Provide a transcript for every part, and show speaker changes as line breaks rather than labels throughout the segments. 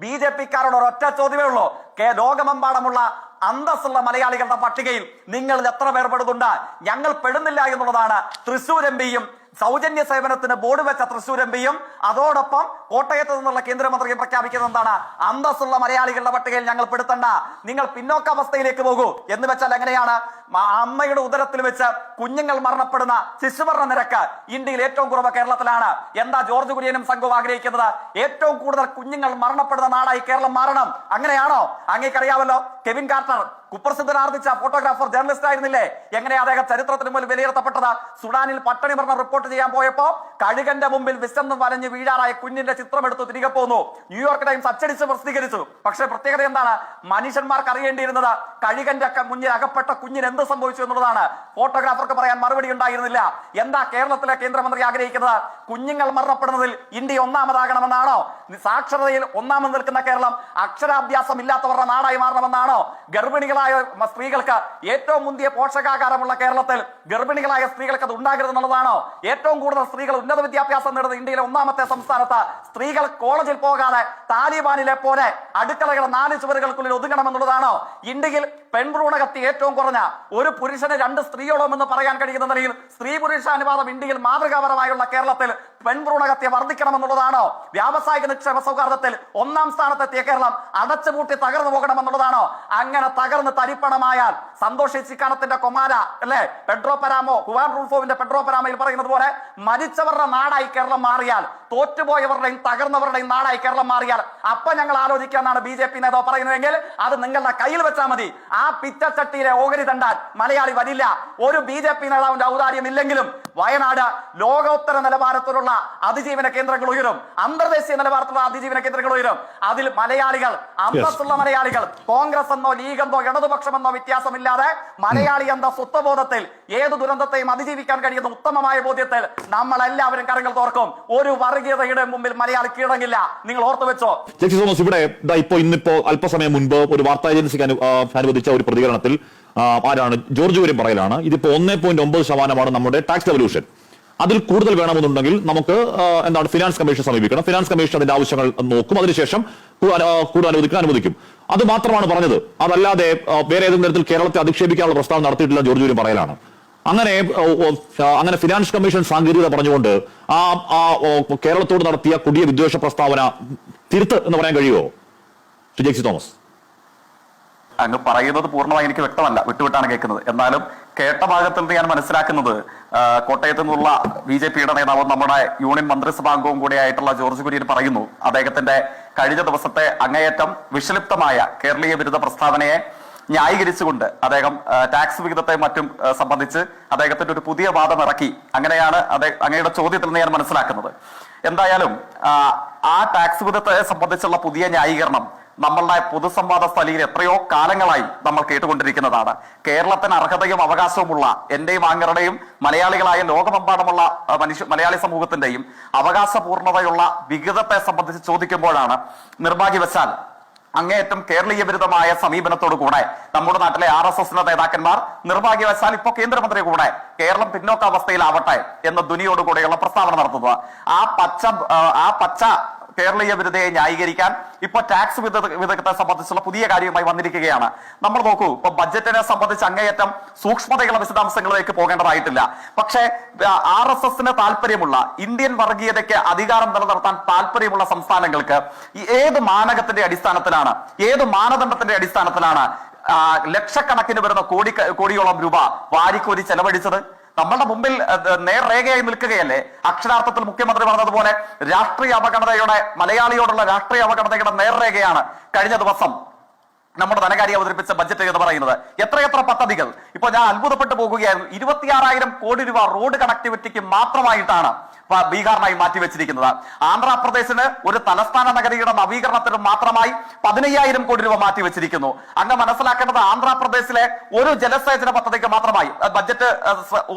B J പിക്കാരോട് ഒരൊറ്റ ചോദ്യമേ ഉള്ളൂ. K ലോകമെമ്പാടുമുള്ള അന്തസ്സുള്ള മലയാളികളുടെ പട്ടികയിൽ നിങ്ങൾ എത്ര പേർ പെടുന്നുണ്ട്? ഞങ്ങൾ പെടുന്നില്ല എന്നുള്ളതാണ് തൃശൂർ എം പിയും സൗജന്യ സേവനത്തിന് ബോർഡ് വെച്ച തൃശൂർ എം പിയും അതോടൊപ്പം കോട്ടയത്ത് നിന്നുള്ള കേന്ദ്രമന്ത്രിയും പ്രഖ്യാപിക്കുന്നത് എന്താണ്? അന്തസ്സുള്ള മലയാളികളുടെ പട്ടികയിൽ ഞങ്ങൾ പെടുത്തണ്ട. നിങ്ങൾ പിന്നോക്കാവസ്ഥയിലേക്ക് പോകൂ. എന്ന് വെച്ചാൽ എങ്ങനെയാണ്? അമ്മയുടെ ഉദരത്തിൽ വെച്ച് കുഞ്ഞുങ്ങൾ മരണപ്പെടുന്ന ശിശുമരണ നിരക്ക് ഇന്ത്യയിൽ ഏറ്റവും കുറവ് കേരളത്തിലാണ്. എന്താ ജോർജ് കുര്യനും സംഘവും ആഗ്രഹിക്കുന്നത്? ഏറ്റവും കൂടുതൽ കുഞ്ഞുങ്ങൾ മരണപ്പെടുന്ന നാടായി കേരളം മാറണം. അങ്ങനെയാണോ? അങ്ങേക്കറിയാമല്ലോ. കെവിൻ കാർട്ടർ കുപ്രസിദ്ധൻ ആർദിച്ച ഫോട്ടോഗ്രാഫർ ജേർണലിസ്റ്റ് ആയിരുന്നില്ലേ? എങ്ങനെ അദ്ദേഹം ചരിത്രത്തിന് മുമ്പിൽ വിലയിരുത്തപ്പെട്ടത്? സുഡാനിൽ പട്ടണി മരണം റിപ്പോർട്ട് ചെയ്യാൻ പോയപ്പോ കഴുകന്റെ മുമ്പിൽ വിശന്ന് വലഞ്ഞ് വീഴാറായ കുഞ്ഞിന്റെ ചിത്രം എടുത്ത് തിരികെ പോന്നു. ന്യൂയോർക്ക് ടൈംസ് അച്ചടിച്ച് പ്രസിദ്ധീകരിച്ചു. പക്ഷേ പ്രത്യേകത എന്താണ്? മനുഷ്യന്മാർക്ക് അറിയേണ്ടിയിരുന്നത് കഴുകന്റെ മുന്നിൽ അകപ്പെട്ട കുഞ്ഞിന് എന്ത് സംഭവിച്ചു എന്നുള്ളതാണ്. ഫോട്ടോഗ്രാഫർക്ക് പറയാൻ മറുപടി ഉണ്ടായിരുന്നില്ല. എന്താ കേരളത്തിലെ കേന്ദ്രമന്ത്രി ആഗ്രഹിക്കുന്നത്? കുഞ്ഞുങ്ങൾ മരണപ്പെടുന്നതിൽ ഇന്ത്യ ഒന്നാമതാകണമെന്നാണോ? സാക്ഷരതയിൽ ഒന്നാമത് നിൽക്കുന്ന കേരളം അക്ഷരാഭ്യാസം ഇല്ലാത്തവരുടെ നാടായി മാറണമെന്നാണോ? ഗർഭിണികളായ സ്ത്രീകൾക്ക് ഏറ്റവും മുന്തിയ പോഷകാഹാരമുള്ള കേരളത്തിൽ ഗർഭിണികളായ സ്ത്രീകൾക്ക് അത് ഉണ്ടാകരുതെന്നുള്ളതാണോ ഏറ്റവും കൂടുതൽ സ്ത്രീകൾ ഉന്നത വിദ്യാഭ്യാസം നേടുന്ന ഇന്ത്യയിലെ ഒന്നാമത്തെ സംസ്ഥാനത്ത് സ്ത്രീകൾ കോളേജിൽ പോകാതെ താലിബാനിലെ പോലെ അടുക്കളകൾ നാല് ചുവരുകൾക്കുള്ളിൽ ഒതുങ്ങണമെന്നുള്ളതാണോ? ഇന്ത്യയിൽ പെൺഭ്രൂണകത്തി ഏറ്റവും കുറഞ്ഞ ഒരു പുരുഷന് രണ്ട് സ്ത്രീയോളം എന്ന് പറയാൻ കഴിയുന്ന നിലയിൽ സ്ത്രീ പുരുഷ അനുപാതം ഇന്ത്യയിൽ മാതൃകാപരമായുള്ള കേരളത്തിൽ പെൺഭ്രൂണകത്തി വർദ്ധിക്കണമെന്നുള്ളതാണോ? വ്യാവസായിക നിക്ഷേപ സൗഹാർദ്ദത്തിൽ ഒന്നാം സ്ഥാനത്തെത്തിയ കേരളം അടച്ചുപൂട്ടി തകർന്നു പോകണമെന്നുള്ളതാണോ? അങ്ങനെ തകർന്ന് തരിപ്പണമായാൽ സന്തോഷ് ചിക്കാനത്തിന്റെ കൊമാല അല്ലെ? പെഡ്രോ പരാമോ ഹുവാൻ റൂൾഫോവിന്റെ പെഡ്രോ പരാമയിൽ പറയുന്നത് പോലെ മരിച്ചവരുടെ നാടായി കേരളം മാറിയാൽ തോറ്റുപോയവരുടെയും തകർന്നവരുടെയും നാടായി കേരളം മാറിയാൽ അപ്പൊ ഞങ്ങൾ ആലോചിക്കാമെന്നാണ് ബി ജെ പി നേതാവ് പറയുന്നതെങ്കിൽ അത് നിങ്ങളുടെ കയ്യിൽ വെച്ചാൽ മതി. ആ പിച്ചച്ചട്ടിയിലെ ഓഹരി തണ്ടാൽ മലയാളി വരില്ല. ഒരു ബി ജെ പി നേതാവിന്റെ ഔദാര്യം ഇല്ലെങ്കിലും വയനാട് ലോകോത്തര നിലവാരത്തിലുള്ള അതിജീവന കേന്ദ്രങ്ങൾ ഉയരും. അന്തർദേശീയ നിലവാരത്തിലുള്ള അതിജീവന കേന്ദ്രങ്ങൾ ഉയരും. അതിൽ മലയാളികൾ അന്തസ്സുള്ള മലയാളികൾ കോൺഗ്രസ് എന്നോ ലീഗ് എന്നോ ഇടതുപക്ഷമെന്നോ വ്യത്യാസമില്ലാതെ മലയാളി എന്ന സ്വത്വബോധത്തിൽ ഏത് ദുരന്തത്തെയും അതിജീവിക്കാൻ കഴിയുന്ന ഉത്തമമായ ബോധ്യത്തിൽ നമ്മൾ എല്ലാവരും കരങ്ങൾ തോർക്കും. ഒരു വർഗീയതയുടെ മുമ്പിൽ മലയാളി കീഴടങ്ങില്ല. നിങ്ങൾ ഓർത്തു വെച്ചോ?
ജസ്റ്റിസ് തോമസ് ഇവിടെ ഇപ്പോ ഇന്നിപ്പോ അല്പസമയം മുൻപ് ഒരു വാർത്താ ഏജൻസിക്ക് അനുവദിച്ച ഒരു പ്രതികരണത്തിൽ ആരാണ്? ജോർജ് വരും പറയലാണ്. ഇതിപ്പോ ഒന്നേ പോയിന്റ് ഒമ്പത് ശതമാനമാണ് നമ്മുടെ ടാക്സ് റെവല്യൂഷൻ അതിൽ കൂടുതൽ വേണമെന്നുണ്ടെങ്കിൽ നമുക്ക് എന്താണ് ഫിനാൻസ് കമ്മീഷൻ സമീപിക്കണം. ഫിനാൻസ് കമ്മീഷൻ അതിന്റെ ആവശ്യങ്ങൾ നോക്കും. അതിനുശേഷം കൂടുതൽ അനുവദിക്കാൻ അനുവദിക്കും. അത് മാത്രമാണ് പറഞ്ഞത്. അതല്ലാതെ വേറെ ഏതെങ്കിലും തരത്തിൽ കേരളത്തെ അധിക്ഷേപിക്കാനുള്ള പ്രസ്താവന നടത്തിയിട്ടില്ല ജോർജ് വരും പറയലാണ്. അങ്ങനെ അങ്ങനെ ഫിനാൻസ് കമ്മീഷൻ സാങ്കേതികത പറഞ്ഞുകൊണ്ട് ആ ആ കേരളത്തോട് നടത്തിയ കൊടിയ വിദ്വേഷ പ്രസ്താവന തിരുത്ത് എന്ന് പറയാൻ കഴിയുമോ? ശ്രീ തോമസ്.
അങ്ങ് പറയുന്നത് പൂർണമായി എനിക്ക് വ്യക്തമല്ല വിട്ടുവിട്ടാണ് കേൾക്കുന്നത്. എന്നാലും കേട്ട ഭാഗത്തിൽ നിന്ന് ഞാൻ മനസ്സിലാക്കുന്നത് കോട്ടയത്തു നിന്നുള്ള ബി ജെ പിയുടെ നേതാവും നമ്മുടെ യൂണിയൻ മന്ത്രിസഭാംഗവും കൂടിയായിട്ടുള്ള ജോർജ് കുര്യൻ പറയുന്നു അദ്ദേഹത്തിന്റെ കഴിഞ്ഞ ദിവസത്തെ അങ്ങേയറ്റം വിഷലിപ്തമായ കേരളീയ വിരുദ്ധ പ്രസ്താവനയെ ന്യായീകരിച്ചുകൊണ്ട് അദ്ദേഹം ടാക്സ് വിഹിതത്തെ മറ്റും സംബന്ധിച്ച് അദ്ദേഹത്തിന്റെ ഒരു പുതിയ വാദം ഇറക്കി. അങ്ങനെയാണ് അങ്ങയുടെ ചോദ്യത്തിൽ നിന്ന് ഞാൻ മനസ്സിലാക്കുന്നത്. എന്തായാലും ആ ടാക്സ് വിഹിതത്തെ സംബന്ധിച്ചുള്ള പുതിയ ന്യായീകരണം നമ്മളുടെ പൊതുസംവാദ സ്ഥലിയിൽ എത്രയോ കാലങ്ങളായി നമ്മൾ കേട്ടുകൊണ്ടിരിക്കുന്നതാണ്. കേരളത്തിന് അർഹതയും അവകാശവുമുള്ള എന്റെയും ആങ്ങറുടെയും മലയാളികളായ ലോകമെമ്പാടുമുള്ള മനുഷ്യ മലയാളി സമൂഹത്തിന്റെയും അവകാശപൂർണതയുള്ള വിഹിതത്തെ സംബന്ധിച്ച് ചോദിക്കുമ്പോഴാണ് നിർഭാഗ്യവശാൽ അങ്ങേയറ്റം കേരളീയ വിരുദ്ധമായ സമീപനത്തോടു കൂടെ നമ്മുടെ നാട്ടിലെ ആർ എസ് എസിന്റെ നേതാക്കന്മാർ നിർഭാഗ്യവശാൽ ഇപ്പോ കേന്ദ്രമന്ത്രി കൂടെ കേരളം പിന്നോക്ക പിന്നോക്കാവസ്ഥയിലാവട്ടെ എന്ന ദുനിയോടുകൂടെയുള്ള പ്രസ്താവന നടത്തുന്നത്. ആ പച്ച ആ പച്ച കേരളീയ വിരുദ്ധയെ ന്യായീകരിക്കാൻ ഇപ്പൊ ടാക്സ് വിദഗ്ധത്തെ സംബന്ധിച്ചുള്ള പുതിയ കാര്യവുമായി വന്നിരിക്കുകയാണ്. നമ്മൾ നോക്കൂ ഇപ്പൊ ബജറ്റിനെ സംബന്ധിച്ച് അങ്ങേയറ്റം സൂക്ഷ്മതയുള്ള വിശദാംശങ്ങളിലേക്ക് പോകേണ്ടതായിട്ടില്ല. പക്ഷേ ആർ എസ് എസിന് താല്പര്യമുള്ള ഇന്ത്യൻ വർഗീയതയ്ക്ക് അധികാരം നിലനിർത്താൻ താല്പര്യമുള്ള സംസ്ഥാനങ്ങൾക്ക് ഏത് മാനകത്തിന്റെ അടിസ്ഥാനത്തിലാണ് ഏത് മാനദണ്ഡത്തിന്റെ അടിസ്ഥാനത്തിലാണ് ലക്ഷക്കണക്കിന് വരുന്ന കോടി കോടിയോളം രൂപ വാരിക്കോരി ചെലവഴിച്ചത്? നമ്മളുടെ മുമ്പിൽ നേർരേഖയായി നിൽക്കുകയല്ലേ? അക്ഷരാർത്ഥത്തിൽ മുഖ്യമന്ത്രി പറഞ്ഞതുപോലെ രാഷ്ട്രീയ അപകടതയുടെ മലയാളിയോടുള്ള രാഷ്ട്രീയ അപകടതയുടെ നേർരേഖയാണ് കഴിഞ്ഞ ദിവസം നമ്മുടെ ധനകാര്യ അവതരിപ്പിച്ച ബജറ്റ് എന്ന് പറയുന്നത്. എത്രയെത്ര പദ്ധതികൾ? ഇപ്പൊ ഞാൻ അത്ഭുതപ്പെട്ടു പോകുകയായിരുന്നു. ഇരുപത്തിയാറായിരം കോടി രൂപ റോഡ് കണക്ടിവിറ്റിക്ക് മാത്രമായിട്ടാണ് ബീഹാറിനായി മാറ്റിവെച്ചിരിക്കുന്നത്. ആന്ധ്രാപ്രദേശിന് ഒരു തലസ്ഥാന നഗരിയുടെ നവീകരണത്തിന് മാത്രമായി പതിനയ്യായിരം കോടി രൂപ മാറ്റിവെച്ചിരിക്കുന്നു. അങ്ങ് മനസ്സിലാക്കേണ്ടത് ആന്ധ്രാപ്രദേശിലെ ഒരു ജലസേചന പദ്ധതിക്ക് മാത്രമായി ബജറ്റ്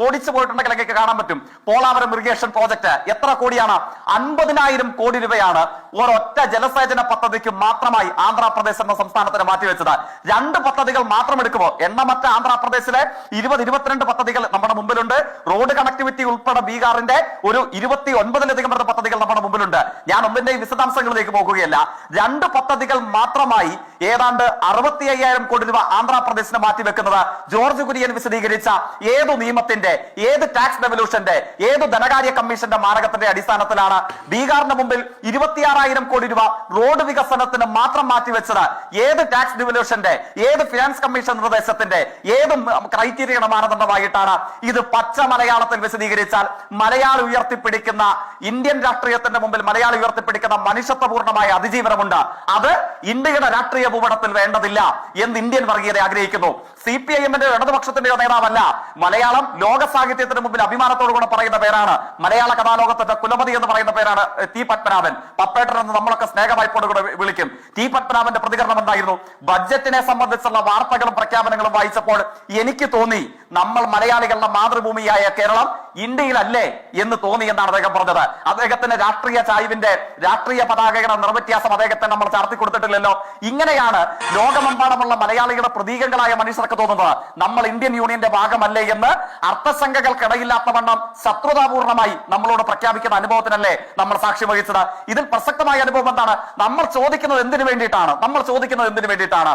ഓടിച്ചു പോയിട്ടുണ്ടെങ്കിൽ അങ്ങേക്ക് കാണാൻ പറ്റും. പോളാവരം ഇറിഗേഷൻ പ്രോജക്ട് എത്ര കോടിയാണ്? അൻപതിനായിരം കോടി രൂപയാണ് ഒരൊറ്റ ജലസേചന പദ്ധതിക്ക് മാത്രമായി ആന്ധ്രാപ്രദേശ് എന്ന സംസ്ഥാനത്തിന് മാറ്റിവെച്ചത്. രണ്ട് പദ്ധതികൾ മാത്രം എടുക്കുമോ? എണ്ണമറ്റ ആന്ധ്രാപ്രദേശിലെ ഇരുപത് ഇരുപത്തിരണ്ട് പദ്ധതികൾ നമ്മുടെ മുമ്പിലുണ്ട്. റോഡ് കണക്ടിവിറ്റി ഉൾപ്പെടെ ബീഹാറിന്റെ ഒരു ഇരുപത്തി ഒൻപതിലധികം വരുന്ന പദ്ധതികൾ നമ്മുടെ മുമ്പിലുണ്ട്. ഞാൻ ഒന്നിന്റെയും വിശദാംശങ്ങളിലേക്ക് പോകുകയല്ല. രണ്ട് പദ്ധതികൾ മാത്രമായി ഏതാണ്ട് അറുപത്തി അയ്യായിരം കോടി രൂപ ആന്ധ്രാപ്രദേശിന് മാറ്റിവെക്കുന്നത് ജോർജ് കുര്യൻ വിശദീകരിച്ച ഏതു നിയമത്തിന്റെ ഏത് ടാക്സ് റെവല്യൂഷന്റെ ഏത് ധനകാര്യ കമ്മീഷന്റെ മാനകത്തിന്റെ അടിസ്ഥാനത്തിലാണ് ബീഹാറിന് മുമ്പിൽ ഇരുപത്തിയാറായിരം കോടി രൂപ റോഡ് വികസനത്തിന് മാത്രം മാറ്റിവെച്ചത്. ഏത് ടാക്സ് റെവല്യൂഷന്റെ ഏത് ഫിനാൻസ് കമ്മീഷൻ നിർദ്ദേശത്തിന്റെ ഏത് ക്രൈറ്റീരിയയുടെ മാനദണ്ഡമായിട്ടാണ് ഇത് പച്ച മലയാളത്തിൽ വിശദീകരിച്ചാൽ മലയാളി ഉയർത്തിപ്പിടിക്കുന്ന ഇന്ത്യൻ രാഷ്ട്രീയത്തിന്റെ മുമ്പിൽ മലയാളി ഉയർത്തിപ്പിടിക്കുന്ന മനുഷ്യത്വപൂർണമായ അതിജീവനമുണ്ട്. അത് ഇന്ത്യയുടെ രാഷ്ട്രീയ ഭൂപടത്തിൽ വേണ്ടതില്ല എന്ന് ഇന്ത്യൻ വർഗീയത ആഗ്രഹിക്കുന്നു. സി പി ഐ എമ്മിന്റെ ഇടതുപക്ഷത്തിന്റെ നേതാവല്ല. മലയാളം ലോക സാഹിത്യത്തിന് മുമ്പിൽ അഭിമാനത്തോടു കൂടെ പറയുന്ന പേരാണ്. മലയാള കഥാലോകത്തിന്റെ കുലപതി എന്ന് പറയുന്ന പേരാണ് ടി പത്മനാഭൻ. പപ്പേട്ടൻ എന്ന് നമ്മളൊക്കെ സ്നേഹവായ്പോട് കൂടെ വിളിക്കും. ടി പത്മനാഭന്റെ പ്രതികരണം എന്തായിരുന്നു? ബഡ്ജറ്റിനെ സംബന്ധിച്ചുള്ള വാർത്തകളും പ്രഖ്യാപനങ്ങളും വായിച്ചപ്പോൾ എനിക്ക് തോന്നി നമ്മൾ മലയാളികളുടെ മാതൃഭൂമിയായ കേരളം ഇന്ത്യയിലല്ലേ എന്ന് തോന്നി എന്നാണ് അദ്ദേഹം പറഞ്ഞത്. അദ്ദേഹത്തിന്റെ രാഷ്ട്രീയ ചായ്വിന്റെ രാഷ്ട്രീയ പതാകയുടെ നിർവ്യത്യാസം അദ്ദേഹത്തെ നമ്മൾ ചാർത്തി കൊടുത്തിട്ടില്ലല്ലോ. ഇങ്ങനെയാണ് ലോകമെമ്പാടുമുള്ള മലയാളികളുടെ പ്രതീകങ്ങളായ മനുഷ്യർക്ക് തോന്നുന്നത്. നമ്മൾ ഇന്ത്യൻ യൂണിയന്റെ ഭാഗമല്ലേ എന്ന് അർത്ഥശങ്കകൾക്കിടയില്ലാത്ത വണ്ണം ശത്രുതാപൂർണമായി നമ്മളോട് പ്രഖ്യാപിക്കുന്ന അനുഭവത്തിനല്ലേ നമ്മൾ സാക്ഷി വഹിച്ചത്. ഇതിൽ പ്രസക്തമായ അനുഭവം എന്താണ്? നമ്മൾ ചോദിക്കുന്നത് എന്തിനു വേണ്ടിയിട്ടാണ്? നമ്മൾ ചോദിക്കുന്നത് എന്തിനു വേണ്ടിയിട്ടാണ്?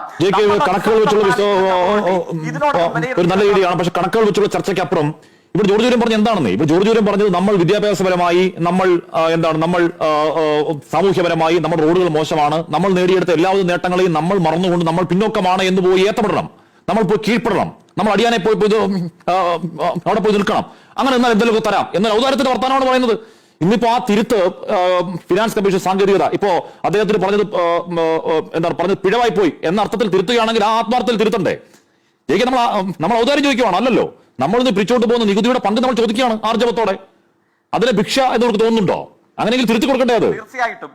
ഇതിനോട്
നല്ല രീതിയാണ്. പക്ഷെ കണക്കുകൾ വെച്ചുള്ള ചർച്ചയ്ക്കപ്പുറം ഇവിടെ ജോർജ് ജൂരം പറഞ്ഞ എന്താണെന്ന്? ഇപ്പൊ ജോർജ് ജൂരം പറഞ്ഞത് നമ്മൾ വിദ്യാഭ്യാസപരമായി നമ്മൾ എന്താണ് നമ്മൾ സാമൂഹ്യപരമായി നമ്മുടെ റോഡുകൾ മോശമാണ്. നമ്മൾ നേടിയെടുത്ത എല്ലാവിധ നേട്ടങ്ങളെയും നമ്മൾ മറന്നുകൊണ്ട് നമ്മൾ പിന്നോക്കമാണ് എന്ന് പോയി ഏത്തപ്പെടണം നമ്മൾ പോയി കീഴ്പ്പെടണം. നമ്മൾ അടിയാനെ പോയി പോയി അവിടെ പോയി നിൽക്കണം. അങ്ങനെ എന്നാൽ എന്തെങ്കിലും തരാം. എന്നാൽ ഔദാര്യത്തിന്റെ വർത്തമാനമാണ് പറയുന്നത്. ഇന്നിപ്പോ ആ തിരുത്ത് ഫിനാൻസ് കമ്മീഷൻ സാങ്കേതികത ഇപ്പോ അദ്ദേഹത്തിന് പറഞ്ഞത് എന്താണ് പറഞ്ഞത് പിഴവായി പോയി എന്ന അർത്ഥത്തിൽ തിരുത്തുകയാണെങ്കിൽ ആ ആത്മാർത്ഥത്തിൽ തിരുത്തണ്ടേ? ജയിക്ക് നമ്മൾ നമ്മൾ ഔദാര്യം ചോദിക്കുവാണ് അല്ലല്ലോ? നമ്മളിന്ന് പിരിച്ചോട്ട് പോകുന്ന നികുതിയുടെ പങ്ക് നമ്മൾ ചോദിക്കുകയാണ് ആർജവത്തോടെ. അതിലെ ഭിക്ഷ എന്ന് തോന്നുന്നുണ്ടോ? അങ്ങനെയെങ്കിൽ തിരുത്തി കൊടുക്കണ്ടേ അത്?
തീർച്ചയായിട്ടും.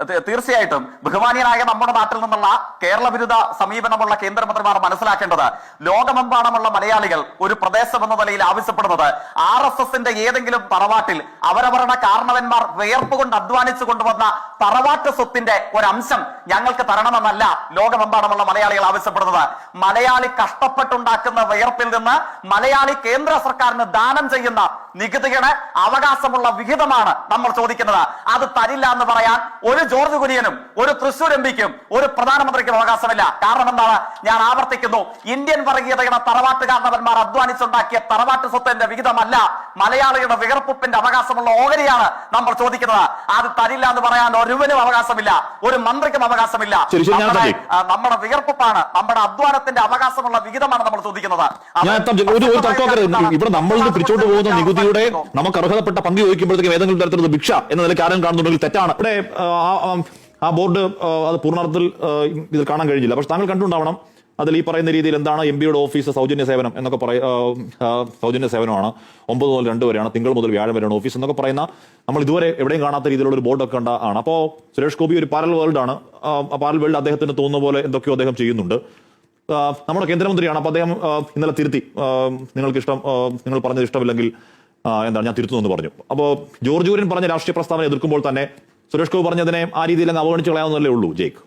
തീർച്ചയായിട്ടും ബഹുമാനിയനായ നമ്മുടെ നാട്ടിൽ നിന്നുള്ള കേരള വിരുദ്ധ സമീപനമുള്ള കേന്ദ്രമന്ത്രിമാർ മനസ്സിലാക്കേണ്ടത് ലോകമെമ്പാടുമുള്ള മലയാളികൾ ഒരു പ്രദേശം എന്ന നിലയിൽ ആവശ്യപ്പെടുന്നത് ആർ എസ് എസിന്റെ ഏതെങ്കിലും തറവാട്ടിൽ അവരവരുടെ കാരണവന്മാർ വേർപ്പ് കൊണ്ട് അധ്വാനിച്ചു കൊണ്ടുവന്ന തറവാട്ട് സ്വത്തിന്റെ ഒരംശം ഞങ്ങൾക്ക് തരണമെന്നല്ല ലോകമെമ്പാടുമുള്ള മലയാളികൾ ആവശ്യപ്പെടുന്നത്. മലയാളി കഷ്ടപ്പെട്ടുണ്ടാക്കുന്ന വിയർപ്പിൽ നിന്ന് മലയാളി കേന്ദ്ര സർക്കാരിന് ദാനം ചെയ്യുന്ന നികുതിയുടെ അവകാശമുള്ള വിഹിതമാണ് നമ്മൾ ചോദിക്കുന്നത്. അത് തരില്ല എന്ന് പറയാൻ ഒരു ജോർജ് കുര്യനും ഒരു തൃശൂർ എം പിക്കും ഒരു പ്രധാനമന്ത്രിക്കും അവകാശമില്ല. കാരണം എന്താണ്? ഞാൻ ആവർത്തിക്കുന്നു. ഇന്ത്യൻ വർഗീയതയുടെ തറവാട്ട് കാരണവന്മാർ അധ്വാനിച്ചുണ്ടാക്കിയ തറവാട്ട് സ്വത്തിന്റെ വിഹിതമല്ല മലയാളിയുടെ വികർപ്പുപ്പിന്റെ അവകാശമുള്ള ഓഹരിയാണ് നമ്മൾ ചോദിക്കുന്നത്. അത് തരില്ല എന്ന് പറയാൻ ഒരുവനും അവകാശമില്ല ഒരു മന്ത്രിക്കും അവകാശമില്ല. നമ്മുടെ, നമ്മുടെ വികർപ്പുപ്പാണ് നമ്മുടെ അധ്വാനത്തിന്റെ അവകാശമുള്ള വിഹിതമാണ് നമ്മൾ ചോദിക്കുന്നത്.
ഇവിടെ നമ്മൾ പിടിച്ചോണ്ട് പോകുന്ന പോകുന്ന നികുതിയുടെ നമുക്ക് അർഹതപ്പെട്ട പങ്ക് ചോദിക്കുമ്പോഴത്തേക്കും ഏതെങ്കിലും തരത്തിലുള്ള ഭിക്ഷ എന്ന നിലയ്ക്ക് ആരും കാണുന്നുണ്ടെങ്കിൽ തെറ്റാണ്. ഇവിടെ ആ, ബോർഡ് അത് പൂർണാർത്ഥത്തിൽ ഇതിൽ കാണാൻ കഴിഞ്ഞില്ല. പക്ഷെ താങ്കൾ കണ്ടുണ്ടാവണം അതിൽ ഈ പറയുന്ന രീതിയിൽ എന്താണ് എം പിയുടെ ഓഫീസ് സൗജന്യ സേവനം എന്നൊക്കെ പറയ സൗജന്യ സേവനമാണ്. ഒമ്പത് മുതൽ രണ്ട് വരെയാണ്. തിങ്കൾ മുതൽ വ്യാഴം വരെയാണ് ഓഫീസ് എന്നൊക്കെ പറയുന്ന നമ്മൾ ഇതുവരെ എവിടെയും കാണാത്ത രീതിയിലുള്ള ഒരു ബോർഡൊക്കെ ഉണ്ട് ആണ്. അപ്പോൾ സുരേഷ് ഗോപി ഒരു പാരൽ വേൾഡ് ആണ്. ആ പാരൽ വേൾഡ് അദ്ദേഹത്തിന് തോന്നുന്ന പോലെ എന്തൊക്കെയോ അദ്ദേഹം ചെയ്യുന്നുണ്ട്. നമ്മുടെ കേന്ദ്രമന്ത്രിയാണ്. അപ്പൊ അദ്ദേഹം ഇന്നലെ തിരുത്തി. നിങ്ങൾക്ക് ഇഷ്ടം നിങ്ങൾ പറഞ്ഞത് ഇഷ്ടമില്ലെങ്കിൽ എന്താണ് ഞാൻ തിരുത്തുന്നു എന്ന് പറഞ്ഞു. അപ്പോൾ ജോർജ് കുര്യൻ പറഞ്ഞ രാഷ്ട്രീയ പ്രസ്താവന എതിർക്കുമ്പോൾ തന്നെ സുരേഷ് ഗോപി പറഞ്ഞതിനെ ആ രീതിയിൽ അങ്ങ് അവഗണിച്ച് കളയാവുന്നതല്ലേ ഉള്ളൂ ജയ്ക്ക്?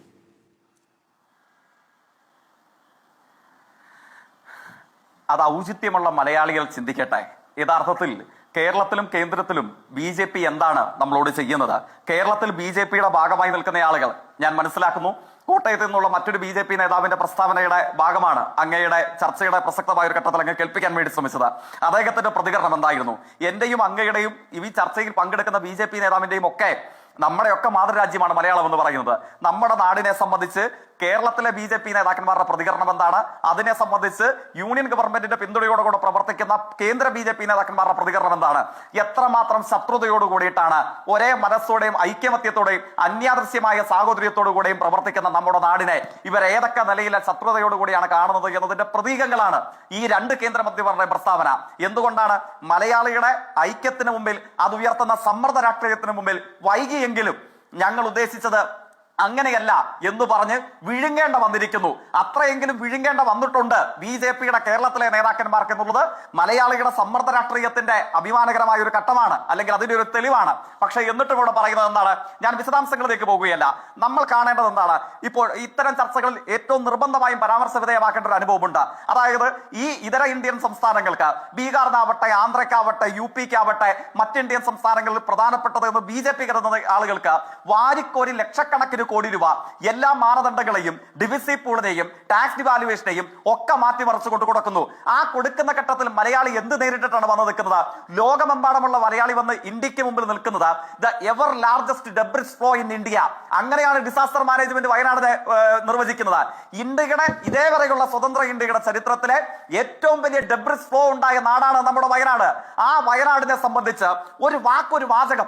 അത് ഔചിത്യമുള്ള മലയാളികൾ ചിന്തിക്കട്ടെ. യഥാർത്ഥത്തിൽ കേരളത്തിലും കേന്ദ്രത്തിലും ബി ജെ പി എന്താണ് നമ്മളോട് ചെയ്യുന്നത്? കേരളത്തിൽ ബി ജെ പിയുടെ ഭാഗമായി നിൽക്കുന്ന ആളുകൾ ഞാൻ മനസ്സിലാക്കുന്നു. കോട്ടയത്ത് നിന്നുള്ള മറ്റൊരു ബി ജെ പി നേതാവിന്റെ പ്രസ്താവനയുടെ ഭാഗമാണ് അങ്ങയുടെ ചർച്ചയുടെ പ്രസക്തമായ ഒരു ഘട്ടത്തിൽ അങ്ങ് കേൾപ്പിക്കാൻ വേണ്ടി ശ്രമിച്ചത്. അദ്ദേഹത്തിന്റെ പ്രതികരണം എന്തായിരുന്നു? എന്റെയും അങ്ങയുടെയും ഈ ചർച്ചയിൽ പങ്കെടുക്കുന്ന ബി ജെ പി നേതാവിന്റെയും ഒക്കെ നമ്മുടെയൊക്കെ മാതൃരാജ്യമാണ് മലയാളം എന്ന് പറയുന്നത്. നമ്മുടെ നാടിനെ സംബന്ധിച്ച് കേരളത്തിലെ ബി ജെ പി നേതാക്കന്മാരുടെ പ്രതികരണം എന്താണ്? അതിനെ സംബന്ധിച്ച് യൂണിയൻ ഗവൺമെന്റിന്റെ പിന്തുണയോടുകൂടെ പ്രവർത്തിക്കുന്ന കേന്ദ്ര ബി ജെ പി നേതാക്കന്മാരുടെ പ്രതികരണം എന്താണ്? എത്രമാത്രം ശത്രുതയോട് കൂടിയിട്ടാണ് ഒരേ മനസ്സോടെയും ഐക്യമത്യത്തോടെയും അന്യാദൃശ്യമായ സാഹോദര്യത്തോടുകൂടെയും പ്രവർത്തിക്കുന്ന നമ്മുടെ നാടിനെ ഇവർ ഏതൊക്കെ നിലയിലെ ശത്രുതയോടുകൂടിയാണ് കാണുന്നത് എന്നതിന്റെ പ്രതീകങ്ങളാണ് ഈ രണ്ട് കേന്ദ്രമന്ത്രിമാരുടെ പ്രസ്താവന. എന്തുകൊണ്ടാണ്? മലയാളിയുടെ ഐക്യത്തിന് മുമ്പിൽ അത് ഉയർത്തുന്ന സമ്മർദ്ദ രാഷ്ട്രീയത്തിന് മുമ്പിൽ വൈകിയെങ്കിലും ഞങ്ങൾ ഉദ്ദേശിച്ചത് അങ്ങനെയല്ല എന്ന് പറഞ്ഞ് വിഴുങ്ങേണ്ട വന്നിരിക്കുന്നു. അത്രയെങ്കിലും വിഴുങ്ങേണ്ട വന്നിട്ടുണ്ട് ബി ജെ പിയുടെ കേരളത്തിലെ നേതാക്കന്മാർക്ക് എന്നുള്ളത് മലയാളികളുടെ സമ്മർദ്ദ രാഷ്ട്രീയത്തിന്റെ അഭിമാനകരമായ ഒരു ഘട്ടമാണ് അല്ലെങ്കിൽ അതിന്റെ ഒരു തെളിവാണ്. പക്ഷെ എന്നിട്ടും ഇവിടെ പറയുന്നത് എന്താണ്? ഞാൻ വിശദാംശങ്ങളിലേക്ക് പോകുകയല്ല. നമ്മൾ കാണേണ്ടത് എന്താണ്? ഇപ്പോൾ ഇത്തരം ചർച്ചകളിൽ ഏറ്റവും നിർബന്ധമായും പരാമർശ വിധേയമാക്കേണ്ട ഒരു അനുഭവമുണ്ട്. അതായത് ഈ ഇതര ഇന്ത്യൻ സംസ്ഥാനങ്ങൾക്ക് ബീഹാറിനാവട്ടെ ആന്ധ്രക്കാവട്ടെ യു പിക്കാവട്ടെ മറ്റ് ഇന്ത്യൻ സംസ്ഥാനങ്ങളിൽ പ്രധാനപ്പെട്ടത് എന്ന് ബി ജെ പി കരുതുന്ന ആളുകൾക്ക് വാരിക്കോരി ലക്ഷക്കണക്കിന് കോടി രൂപ എല്ലാ മാനദണ്ഡങ്ങളെയും ഡിവിസി പൂളിനെയും ടാക്സ് ഡിവാലുവേഷനെയും ഒക്കെ മാറ്റിമറിച്ചു കൊണ്ട് കൊടുക്കുന്നു. ആ കൊടുക്കുന്ന ഘട്ടത്തിൽ മലയാളി എന്ത് നേരിട്ടിട്ടാണ് വന്ന് നിൽക്കുന്നത്? ലോകമെമ്പാടുമുള്ള മലയാളി വന്ന് ഇന്ത്യയ്ക്ക് മുമ്പിൽ നിൽക്കുന്നത് the ever largest debris flow in India അങ്ങനെയാണ് ഡിസാസ്റ്റർ മാനേജ്മെന്റ് വയനാട് നിർവചിക്കുന്നത്. ഇന്ത്യയുടെ ഇതേവരെയുള്ള സ്വതന്ത്ര ഇന്ത്യയുടെ ചരിത്രത്തിലെ ഏറ്റവും വലിയ ഡെബ്രിസ് ഫ്ലോ ഉണ്ടായ നാടാണ് നമ്മുടെ വയനാട്. ആ വയനാടിനെ സംബന്ധിച്ച് ഒരു വാക്കൊരു വാചകം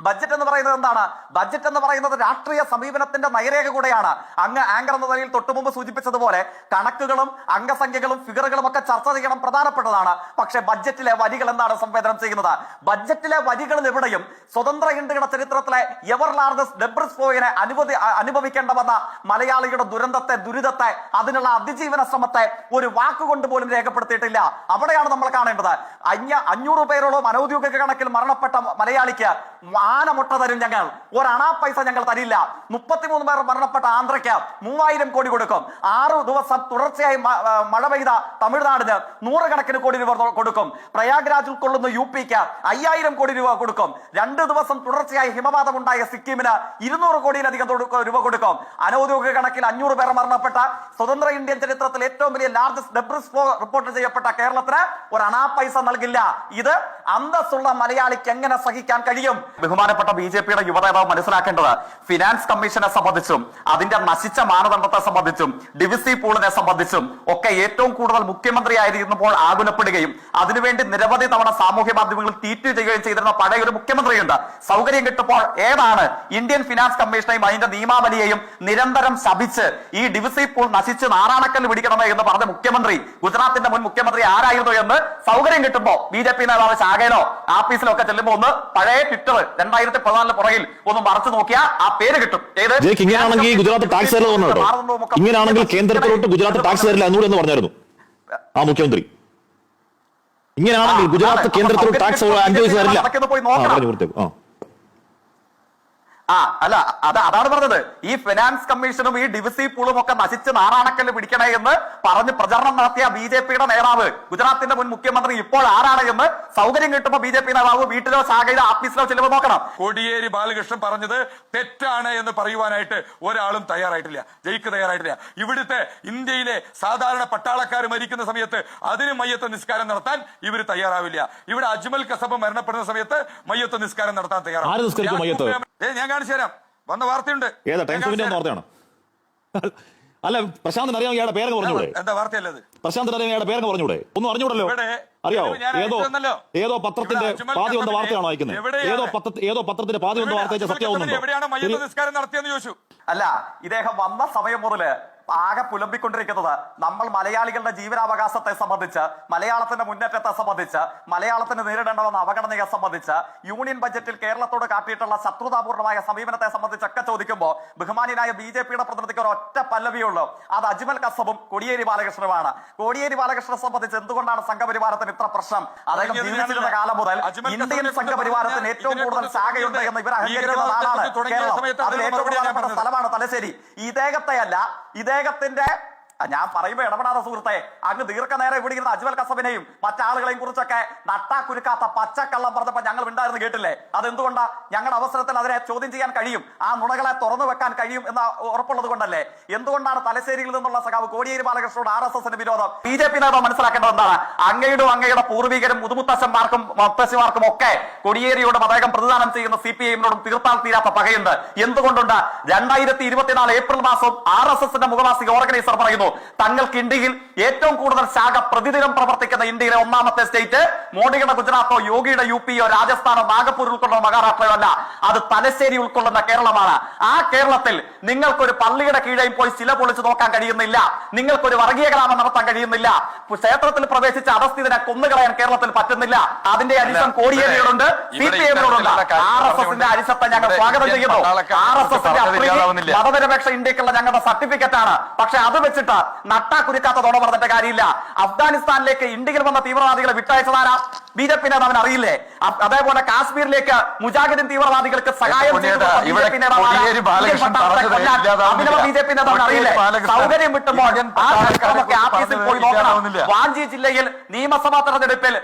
ബഡ്ജറ്റ് എന്ന് പറയുന്നത് എന്താണ്? ബഡ്ജറ്റ് എന്ന് പറയുന്നത് രാഷ്ട്രീയ സമീപനത്തിന്റെ നയരേഖ കൂടെയാണ്. അങ്ങ് ആങ്കർ എന്ന നിലയിൽ തൊട്ടു മുമ്പ് സൂചിപ്പിച്ചതുപോലെ കണക്കുകളും അംഗസംഖ്യകളും ഫിഗറുകളും ഒക്കെ ചർച്ച ചെയ്യണം പ്രധാനപ്പെട്ടതാണ്. പക്ഷേ ബഡ്ജറ്റിലെ വരികൾ എന്താണ് സംവേദനം ചെയ്യുന്നത്? ബഡ്ജറ്റിലെ വരികളിൽ എവിടെയും സ്വതന്ത്ര ഇന്ത്യയുടെ ചരിത്രത്തിലെ എവർ ലാർജസ്റ്റ് ഡെബ്രിസ് പോയിനെ അനുഭവി അ- അനുഭവിക്കേണ്ട വന്ന മലയാളിയുടെ ദുരന്തത്തെ ദുരിതത്തെ അതിനുള്ള അതിജീവന ശ്രമത്തെ ഒരു വാക്കുകൊണ്ട് പോലും രേഖപ്പെടുത്തിയിട്ടില്ല. അവിടെയാണ് നമ്മൾ കാണേണ്ടത്. അഞ്ഞ അഞ്ഞൂറ് പേരോളം അനൌദ്യോഗിക കണക്കിൽ മരണപ്പെട്ട മലയാളിക്ക് ആനമുട്ട തരും ഞങ്ങൾ. ഒരണാ പൈസ ഞങ്ങൾ തരില്ല. മുപ്പത്തിമൂന്ന് പേർ മരണപ്പെട്ട ആന്ധ്രയ്ക്ക് മൂവായിരം കോടി കൊടുക്കും. ആറ് ദിവസം തുടർച്ചയായി മഴ പെയ്ത തമിഴ്നാടിന് നൂറുകണക്കിന് കോടി രൂപ കൊടുക്കും. പ്രയാഗ്രാജ് ഉൾക്കൊള്ളുന്ന യു പിക്ക് അയ്യായിരം കോടി രൂപ കൊടുക്കും. രണ്ട് ദിവസം തുടർച്ചയായി ഹിമപാതം ഉണ്ടായ സിക്കിമിന് ഇരുന്നൂറ് കോടിയിലധികം രൂപ കൊടുക്കും. അനൌദ്യോഗിക കണക്കിൽ അഞ്ഞൂറ് പേർ മരണപ്പെട്ട സ്വതന്ത്ര ഇന്ത്യൻ ചരിത്രത്തിൽ ഏറ്റവും വലിയ ലാർജസ്റ്റ് ഡെബ്രിസ് റിപ്പോർട്ട് ചെയ്യപ്പെട്ട കേരളത്തിന് ഒരു അണാ പൈസ നൽകില്ല. ഇത് അന്തസ്സുള്ള മലയാളിക്ക് എങ്ങനെ സഹിക്കാൻ കഴിയും? ബഹുമാനപ്പെട്ട ബി ജെ പിയുടെ യുവനേതാവ് മനസ്സിലാക്കേണ്ടത് ഫിനാൻസ് കമ്മീഷനെ സംബന്ധിച്ചും അതിന്റെ നശിച്ച മാനദണ്ഡത്തെ സംബന്ധിച്ചും ഡിവിസി പൂളിനെ സംബന്ധിച്ചും ഒക്കെ ഏറ്റവും കൂടുതൽ മുഖ്യമന്ത്രിയായിരുന്നപ്പോൾ ആകുലപ്പെടുകയും അതിനുവേണ്ടി നിരവധി തവണ സാമൂഹ്യ മാധ്യമങ്ങളിൽ ട്വീറ്റ് ചെയ്യുകയും ചെയ്തിരുന്ന പഴയ ഒരു മുഖ്യമന്ത്രിയുണ്ട്. സൗകര്യം കിട്ടുമ്പോൾ ഏതാണ് ഇന്ത്യൻ ഫിനാൻസ് കമ്മീഷനെയും അതിന്റെ നിയമാവലിയെയും നിരന്തരം ശപിച്ച് ഈ ഡിവിസി പൂൾ നശിച്ച് നാറാണക്കൽ പിടിക്കണമേ എന്ന് പറഞ്ഞ മുഖ്യമന്ത്രി ഗുജറാത്തിന്റെ മുൻ മുഖ്യമന്ത്രി ആരായിരുന്നു എന്ന് സൗകര്യം കിട്ടുമ്പോൾ ബി ജെ പി നേതാവ് ശാഖയിലോ ആഫീസിലോ ഒക്കെ ചെല്ലുമ്പോ ഒന്ന് പഴയ ട്വിറ്റർ രണ്ടായിരത്തി പതിനാലിന് പുറകിൽ ഒന്ന് മറച്ചു നോക്കിയാൽ ആ പേര് കിട്ടും.
ഇങ്ങനെയാണെങ്കിൽ ഗുജറാത്ത് ടാക്സ് തരില്ല ഇങ്ങനെയാണെങ്കിൽ കേന്ദ്രത്തിലോട്ട് ഗുജറാത്ത് ടാക്സ് തരില്ല എന്നൂടെ എന്ന് പറഞ്ഞായിരുന്നു. ആ മുഖ്യമന്ത്രി. ഇങ്ങനെയാണെങ്കിൽ ഗുജറാത്ത്. കേന്ദ്രത്തിലോട്ട് ടാക്സ് അഞ്ചു പൈസ തരില്ല
പോയി
പറഞ്ഞു പൂർത്തിയാക്കും ആ.
ആ അല്ല അത് അതാണ് പറഞ്ഞത്. ഈ ഫിനാൻസ് കമ്മീഷനും ഈ ഡിവിസി പൂളും ഒക്കെ നശിച്ച് നാറാണക്കല്ല് പിടിക്കണേ എന്ന് പറഞ്ഞ് പ്രചരണം നടത്തിയ ബി ജെ പിയുടെ നേതാവ്. ഗുജറാത്തിന്റെ മുൻ മുഖ്യമന്ത്രി ഇപ്പോൾ ആരാണ് എന്ന് സൗകര്യം കിട്ടുമ്പോൾ ബി ജെ പി നേതാവ് വീട്ടിലോ ശാഖയിലോ ഓഫീസിലോ ചെല്ലുമ്പോൾ നോക്കണം.
കോടിയേരി ബാലകൃഷ്ണൻ പറഞ്ഞത് തെറ്റാണ് എന്ന് പറയുവാനായിട്ട് ഒരാളും തയ്യാറായിട്ടില്ല. ജയിക്ക് തയ്യാറായിട്ടില്ല. ഇവിടുത്തെ ഇന്ത്യയിലെ സാധാരണ പട്ടാളക്കാർ മരിക്കുന്ന സമയത്ത് അതിന് മയ്യത്ത് നിസ്കാരം നടത്താൻ ഇവർ തയ്യാറാവില്ല. ഇവിടെ അജ്മൽ കസബ് മരണപ്പെടുന്ന സമയത്ത് മയ്യത്ത് നിസ്കാരം നടത്താൻ തയ്യാറാണ്. ഞാൻ കാണിച്ചു തരാം. വന്ന വാർത്തയുണ്ട്.
ഏതാ
ഞാൻ
ടൈംസ്
കാണിച്ചു
ഓഫ് വാർത്തയാണ്? അല്ല പ്രശാന്തിന് അറിയാം ഇയാളുടെ പേരങ്ങ് പറഞ്ഞൂടെ.
എന്താ വാർത്തയല്ലത്?
പ്രശാന്തിന് അറിയാം ഇയാളുടെ പേരങ്ങ് പറഞ്ഞൂടെ. ഒന്നും അറിഞ്ഞൂടല്ലോ അറിയാവോ? ഏതോ ഏതോ പത്രത്തിന്റെ പാതി വന്ന വാർത്തയാണോ അയക്കുന്നത് ഏതോ പത്ര ഏതോ പത്രത്തിന്റെ പാതി വന്ന വാർത്ത അയച്ച
എവിടെയാണ് മയ്യത്ത് നിസ്കാരം നടത്തിയെന്ന് ചോദിച്ചു.
അല്ല ഇദ്ദേഹം വന്ന സമയം മുതൽ ആകെ പുലമ്പിക്കൊണ്ടിരിക്കുന്നത് നമ്മൾ മലയാളികളുടെ ജീവനാവകാശത്തെ സംബന്ധിച്ച് മലയാളത്തിന്റെ മുന്നേറ്റത്തെ സംബന്ധിച്ച് മലയാളത്തിന് നേരിടേണ്ടതെന്ന അവഗണനയെ സംബന്ധിച്ച് യൂണിയൻ ബജറ്റിൽ കേരളത്തോട് കാട്ടിയിട്ടുള്ള ശത്രുതാപൂർണമായ സമീപനത്തെ സംബന്ധിച്ചൊക്കെ ചോദിക്കുമ്പോൾ ബഹുമാനിയായ ബി ജെ പിയുടെ പ്രതിനിധിക്ക് ഒരു ഒറ്റ പല്ലവിയുള്ളൂ അത് അജ്മൽ കസബും കോടിയേരി ബാലകൃഷ്ണനുമാണ്. കോടിയേരി ബാലകൃഷ്ണനെ സംബന്ധിച്ച് എന്തുകൊണ്ടാണ് സംഘപരിവാരത്തിന് ഇത്ര പ്രശ്നം? അദ്ദേഹം ജീവിച്ചിരുന്ന കാലം മുതൽ ഇന്ത്യൻ സംഘപരിവാരത്തിന് ഏറ്റവും കൂടുതൽ ശാഖയുണ്ട് എന്ന് ഇവർ അഹങ്കരിക്കുന്ന നാടാണ് കേരളം. അതിൽ ഏറ്റവും പ്രധാനപ്പെട്ട സ്ഥലമാണ് തലശ്ശേരി. ഇദ്ദേഹത്തെയല്ല ഇദ്ദേഹത്തിന്റെ ഞാൻ പറയുമ്പോ ഇടപെടാതെ സുഹൃത്തെ അങ്ങ് ദീർഘനേരം ഇവിടെ ഇരുന്ന അജ്മൽ കസബിനെയും മറ്റാളുകളെയും കുറിച്ചൊക്കെ നട്ടാ കുരുക്കാത്ത പച്ചക്കള്ളം പറഞ്ഞപ്പോ ഞങ്ങൾ ഉണ്ടായിരുന്നു കേട്ടില്ലേ? അതെന്തുകൊണ്ടാ? ഞങ്ങളുടെ അവസരത്തിൽ അതിനെ ചോദ്യം ചെയ്യാൻ കഴിയും. ആ നുണകളെ തുറന്നു വെക്കാൻ കഴിയും എന്ന ഉറപ്പുള്ളത് കൊണ്ടല്ലേ? എന്തുകൊണ്ടാണ് തലശ്ശേരിയിൽ നിന്നുള്ള സഖാവ് കോടിയേരി ബാലകൃഷ്ണനോട് ആർ എസ് എസിന് വിരോധം? ബി ജെ പി നേതാവ് മനസ്സിലാക്കേണ്ടത് എന്താണ്? അങ്ങയുടെ അങ്ങയുടെ പൂർവികരും മുതുമുത്തശ്ശന്മാർക്കും മുത്തശ്ശിമാർക്കും ഒക്കെ കോടിയേരിയോടും അദ്ദേഹം പ്രതിദാനം ചെയ്യുന്ന സി പി ഐഎമ്മിനോടും തീർത്താൽ തീരാത്ത പകയുണ്ട്. എന്തുകൊണ്ടുണ്ട്? രണ്ടായിരത്തി ഇരുപത്തിനാല് ഏപ്രിൽ മാസം ആർ എസ് എസിന്റെ മുഖവാസി ഓർഗനൈസർ പറയുന്നു തങ്ങൾക്ക് ഇന്ത്യയിൽ ഏറ്റവും കൂടുതൽ ശാഖ പ്രതിദിനം പ്രവർത്തിക്കുന്ന ഇന്ത്യയിലെ ഒന്നാമത്തെ സ്റ്റേറ്റ് മോഡിയുടെ ഗുജറാത്തോ യോഗിയുടെ യു പിയോ രാജസ്ഥാനോ നാഗപ്പൂർ ഉൾക്കൊള്ളുന്ന മഹാരാഷ്ട്രയോ അല്ല. അത് തലശ്ശേരി ഉൾക്കൊള്ളുന്ന കേരളമാണ്. ആ കേരളത്തിൽ നിങ്ങൾക്കൊരു പള്ളിയുടെ കീഴേയും പോയി ശില പൊളിച്ചു നോക്കാൻ കഴിയുന്നില്ല. നിങ്ങൾക്കൊരു വർഗീയ ഗ്രാമം നടത്താൻ കഴിയുന്നില്ല. ക്ഷേത്രത്തിൽ പ്രവേശിച്ച അധസ്ഥിതനെ കൊന്നുകളയാൻ കേരളത്തിൽ പറ്റുന്നില്ല. അതിന്റെ അരിശം കോടിയേരിയോടുണ്ട്. സി പി എമ്മിനോടുണ്ട് ആർ എസ് എസിന്റെ അരിശത്തെ ഞങ്ങൾ സ്വാഗതം ചെയ്യുന്നു. ആർ എസ് എസിന്റെ മതനിരപേക്ഷ ഇന്ത്യക്കുള്ള ഞങ്ങളുടെ സർട്ടിഫിക്കറ്റ് ആണ് പക്ഷെ അത് വെച്ചിട്ട് നട്ടാ കുരുക്കാത്ത തോണ പറഞ്ഞിട്ട് കാര്യമില്ല. അഫ്ഗാനിസ്ഥാനിലേക്ക് ഇന്ത്യയിൽ വന്ന തീവ്രവാദികളെ വിട്ടയച്ചതാരാ? ബി ജെ പി നേതാവിന് അറിയില്ലേ? അതേപോലെ കാശ്മീരിലേക്ക് മുജാഹിദ്ദീൻ തീവ്രവാദികൾക്ക് സഹായം. അഭിനവ ബി ജെ പി നേതാവിന് അറിയില്ലേ? സൗകര്യം വിട്ടുമ്പോൾ ആ ചരിത്രമൊക്കെ ആഫീസിൽ പോയി നോക്കണം. വാഞ്ചി ജില്ലയിൽ നിയമസഭാ തെരഞ്ഞെടുപ്പിൽ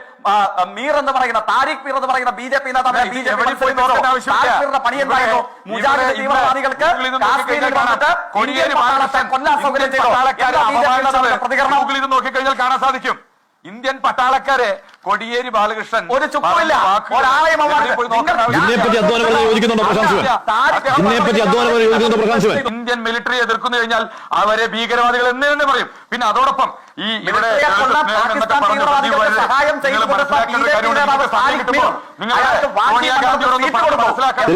മീർ എന്ന് പറയുന്ന താരിഖ് മീർ എന്ന് പറയുന്ന ബി ജെ പി നേതാവിനെ ബി ജെ പി പോയി. കാശ്മീരിന്റെ പണി എന്തായിരുന്നു മുജാഹിദ് തീവ്രവാദികൾക്ക് കാശ്മീരിൽ വന്നിട്ട് കൊല്ലാൻ സൗകര്യം ചെയ്തു? പ്രതികരണം?
നോക്കിക്കഴിഞ്ഞാൽ കാണാൻ സാധിക്കും. ഇന്ത്യൻ പട്ടാളക്കാരെ കൊടിയേരി ബാലകൃഷ്ണൻ
ഒരു ചുക്കുമില്ല. ഒരാളെയും?
ഇന്ത്യൻ മിലിറ്ററി എതിർക്കുന്നു കഴിഞ്ഞാൽ അവരെ ഭീകരവാദികൾ എന്ന് തന്നെ പറയും. പിന്നെ അതോടൊപ്പം ഈ ഇവിടെ. മനസ്സിലാക്കാൻ